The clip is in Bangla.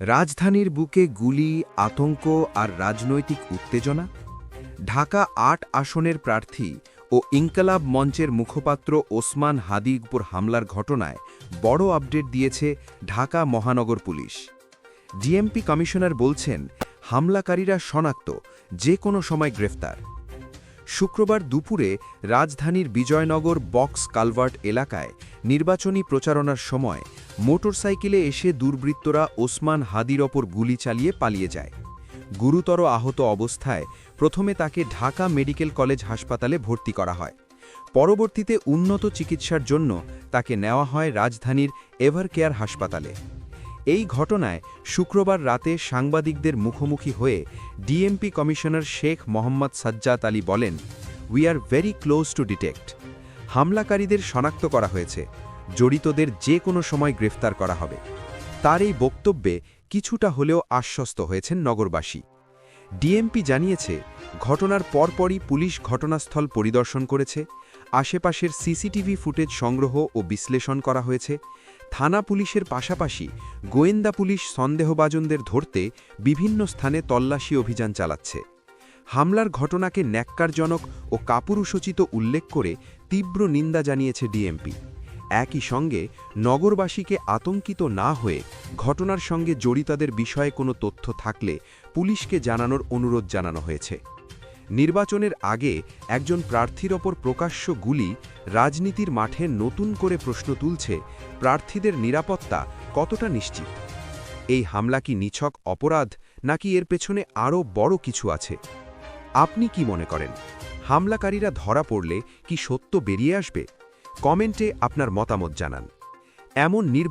রাজধানীর বুকে গুলি, আতঙ্ক আর রাজনৈতিক উত্তেজনা? ঢাকা আট আসনের প্রার্থী ও ইনকালাব মঞ্চের মুখপাত্র ওসমান হাদি উপর হামলার ঘটনায় বড় আপডেট দিয়েছে ঢাকা মহানগর পুলিশ। ডিএমপি কমিশনার বলছেন, হামলাকারীরা শনাক্ত, যে কোনো সময় গ্রেফতার। শুক্রবার দুপুরে রাজধানীর বিজয়নগর বক্স কালভার্ট এলাকায় নির্বাচনী প্রচারণার সময় মোটরসাইকেলে এসে দুর্বৃত্তরা ওসমান হাদির ওপর গুলি চালিয়ে পালিয়ে যায়। গুরুতর আহত অবস্থায় প্রথমে তাকে ঢাকা মেডিকেল কলেজ হাসপাতালে ভর্তি করা হয়। পরবর্তীতে উন্নত চিকিৎসার জন্য তাকে নেওয়া হয় রাজধানীর এভারকেয়ার হাসপাতালে। এই ঘটনায় শুক্রবার রাতে সাংবাদিকদের মুখোমুখি হয়ে ডিএমপি কমিশনার শেখ মোহাম্মদ সাজ্জাত আলী বলেন we are very close to detect হামলাকারীদের শনাক্ত করা হয়েছে। জড়িতদের যে কোনো সময় গ্রেফতার করা হবে। তার এই বক্তব্যে কিছুটা হলেও আশ্বস্ত হয়েছেন নগরবাসী। ডিএমপি জানিয়েছে, ঘটনার পরপরই পুলিশ ঘটনাস্থল পরিদর্শন করেছে। আশেপাশের সিসিটিভি ফুটেজ সংগ্রহ ও বিশ্লেষণ করা হয়েছে। থানা পুলিশের পাশাপাশি গোয়েন্দা পুলিশ সন্দেহভাজনদের ধরতে বিভিন্ন স্থানে তল্লাশি অভিযান চালাচ্ছে। হামলার ঘটনাকে ন্যাক্কারজনক ও কাপুরুষোচিত উল্লেখ করে তীব্র নিন্দা জানিয়েছে ডিএমপি। একই সঙ্গে নগরবাসীকে আতঙ্কিত না হয়ে ঘটনার সঙ্গে জড়িতাদের বিষয়ে কোনো তথ্য থাকলে পুলিশকে জানানোর অনুরোধ জানানো হয়েছে। নির্বাচনের আগে একজন প্রার্থীর ওপর প্রকাশ্য গুলি রাজনীতির মাঠে নতুন করে প্রশ্ন তুলছে প্রার্থীদের নিরাপত্তা কতটা নিশ্চিত? এই হামলা কি নিছক অপরাধ, নাকি এর পেছনে আরও বড় কিছু আছে? আপনি কি মনে করেন? হামলাকারীরা ধরা পড়লে কি সত্য বেরিয়ে আসবে? কমেন্টে আপনার মতামত জানান। এমন